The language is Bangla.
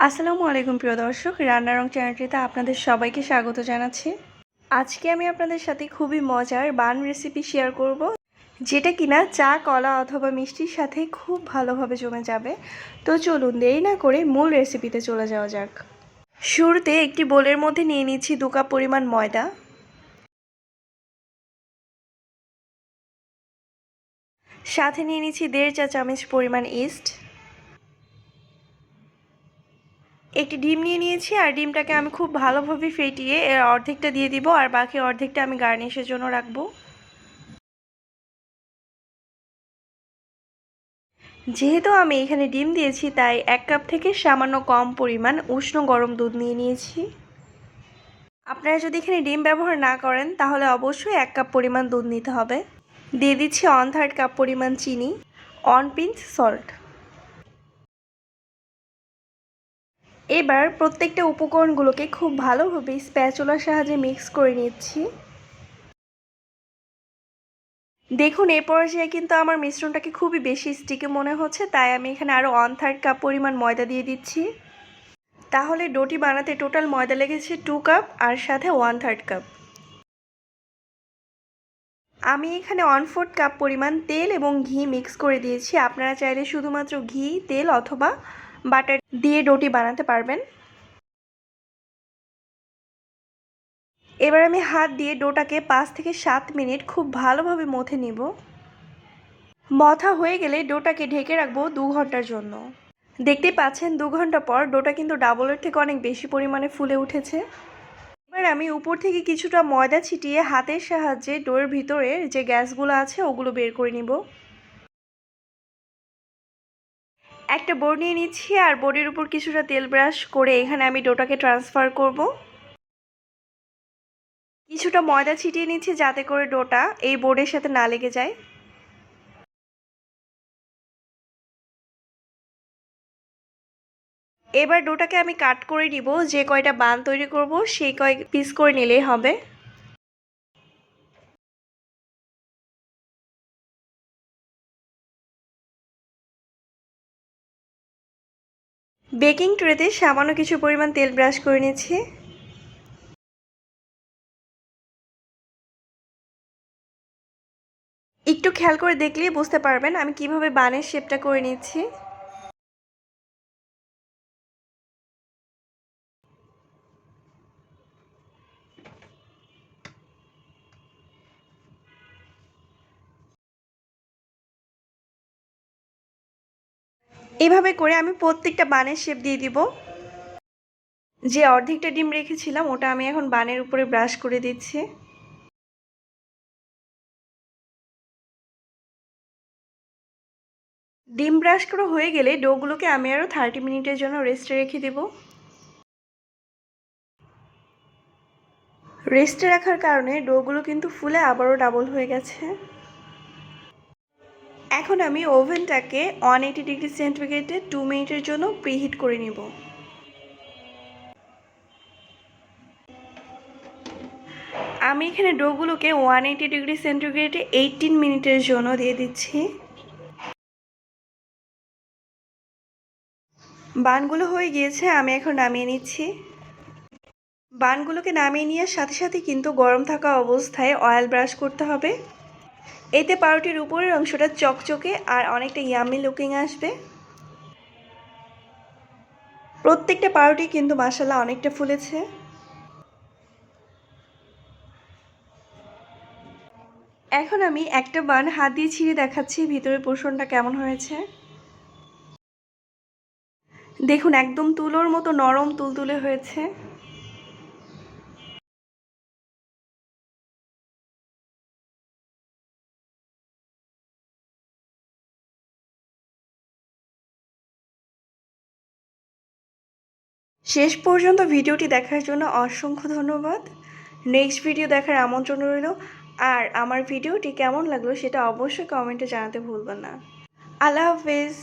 আসসালামু আলাইকুম, প্রিয় দর্শক। রান্নার রং চ্যানেলটিতে আপনাদের সবাইকে স্বাগত জানাচ্ছি। আজকে আমি আপনাদের সাথে খুবই মজার বান রেসিপি শেয়ার করব, যেটা কিনা চা, কলা অথবা মিষ্টির সাথে খুব ভালোভাবে জমে যাবে। তো চলুন, দেরি না করে মূল রেসিপিতে চলে যাওয়া যাক। শুরুতে একটি বোলের মধ্যে নিয়ে নিচ্ছি দু কাপ পরিমাণ ময়দা। সাথে নিয়ে নিচ্ছি দেড় চা চামচ পরিমাণ ইস্ট একটি ডিম নিয়ে নিয়েছি, আর ডিমটাকে আমি খুব ভালোভাবে ফেটিয়ে এর অর্ধেকটা দিয়ে দিব, আর বাকি অর্ধেকটা আমি গার্নিশের জন্য রাখব। যেহেতু আমি এখানে ডিম দিয়েছি, তাই এক কাপ থেকে সামান্য কম পরিমাণ উষ্ণ গরম দুধ নিয়ে নিয়েছি। আপনারা যদি এখানে ডিম ব্যবহার না করেন, তাহলে অবশ্যই এক কাপ পরিমাণ দুধ নিতে হবে। দিয়ে দিচ্ছি অন থার্ড কাপ পরিমাণ চিনি অন পিঞ্চ সল্ট। এবার প্রত্যেকটা উপকরণগুলোকে খুব ভালোভাবে স্প্যাচুলার সাহায্যে মিক্স করে নিচ্ছি। দেখুন, এ পর্যায়ে কিন্তু আমার মিশ্রণটাকে খুবই বেশি স্টিকে মনে হচ্ছে, তাই আমি এখানে আরও ওয়ান থার্ড কাপ পরিমাণ ময়দা দিয়ে দিচ্ছি। তাহলে ডোটি বানাতে টোটাল ময়দা লেগেছে টু কাপ আর সাথে ওয়ান থার্ড কাপ আমি এখানে ওয়ান ফোর্থ কাপ পরিমাণ তেল এবং ঘি মিক্স করে দিয়েছি। আপনারা চাইলে শুধুমাত্র ঘি, তেল অথবা বাটার দিয়ে ডোটি বানাতে পারবেন। এবার আমি হাত দিয়ে ডোটাকে পাঁচ থেকে সাত মিনিট খুব ভালোভাবে মথে নিব। মথা হয়ে গেলে ডোটাকে ঢেকে রাখব দু ঘণ্টার জন্য। দেখতে পাচ্ছেন, দু ঘণ্টা পর ডোটা কিন্তু ডাবলের থেকে অনেক বেশি পরিমাণে ফুলে উঠেছে। এবার আমি উপর থেকে কিছুটা ময়দা ছিটিয়ে হাতের সাহায্যে ডোয়ের ভিতরে যে গ্যাসগুলো আছে ওগুলো বের করে নিব। একটা বোর্ড নিয়ে নিচ্ছি আর বোর্ডের উপর কিছুটা তেল ব্রাশ করে এখানে আমি ডোটাকে ট্রান্সফার করব। কিছুটা ময়দা ছিটিয়ে নিচ্ছি যাতে করে ডোটা এই বোর্ডের সাথে না লেগে যায়। এবার ডোটাকে আমি কাট করে নিব, যে কয়টা বান তৈরি করব সেই কয় পিস করে নিলেই হবে। বেকিং ট্রেতে সামান্য কিছু পরিমাণ তেল ব্রাশ করে নিয়েছি একটু খেয়াল করে দেখলেই বুঝতে পারবেন আমি কীভাবে বানের শেপটা করে নিচ্ছি। এভাবে করে আমি প্রত্যেকটা বানের শেপ দিয়ে দিব। যে অর্ধেকটা ডিম রেখেছিলাম, ওটা আমি এখন বানের উপরে ব্রাশ করে দিচ্ছি। ডিম ব্রাশ করা হয়ে গেলে ডোগুলোকে আমি আরও থার্টি মিনিটের জন্য রেস্টে রেখে দেব। রেস্টে রাখার কারণে ডোগুলো কিন্তু ফুলে আবারও ডাবল হয়ে গেছে। এখন আমি ওভেনটাকে ওয়ান এইটি ডিগ্রি সেন্টিগ্রেডে টু মিনিটের জন্য প্রিহিট করে নিব। আমি এখানে ডোগুলোকে ওয়ান এইটি ডিগ্রি সেন্টিগ্রেডে এইটিন মিনিটের জন্য দিয়ে দিচ্ছি। বানগুলো হয়ে গিয়েছে, আমি এখন নামিয়ে নিচ্ছি। বানগুলোকে নামিয়ে নেওয়ার সাথে সাথে কিন্তু গরম থাকা অবস্থায় অয়েল ব্রাশ করতে হবে। এতে পাউরুটির উপরের অংশটা চকচকে আর অনেকটা ইয়ামি লুকিং আসবে। প্রত্যেকটা পাউরুটি কিন্তু মাসাল্লাহ অনেকটা ফুলেছে। এখন আমি একটা বান হাত দিয়ে ছিঁড়ে দেখাচ্ছি ভিতরের পোষণটা কেমন হয়েছে। দেখুন, একদম তুলোর মতো নরম তুলতুলে হয়েছে। শেষ পর্যন্ত ভিডিওটি দেখার জন্য অসংখ্য ধন্যবাদ। নেক্সট ভিডিও দেখার আমন্ত্রণ রইল। আর আমার ভিডিওটি কেমন লাগল সেটা অবশ্যই কমেন্টে জানাতে ভুলবেন না। আল্লাহ হাফেজ।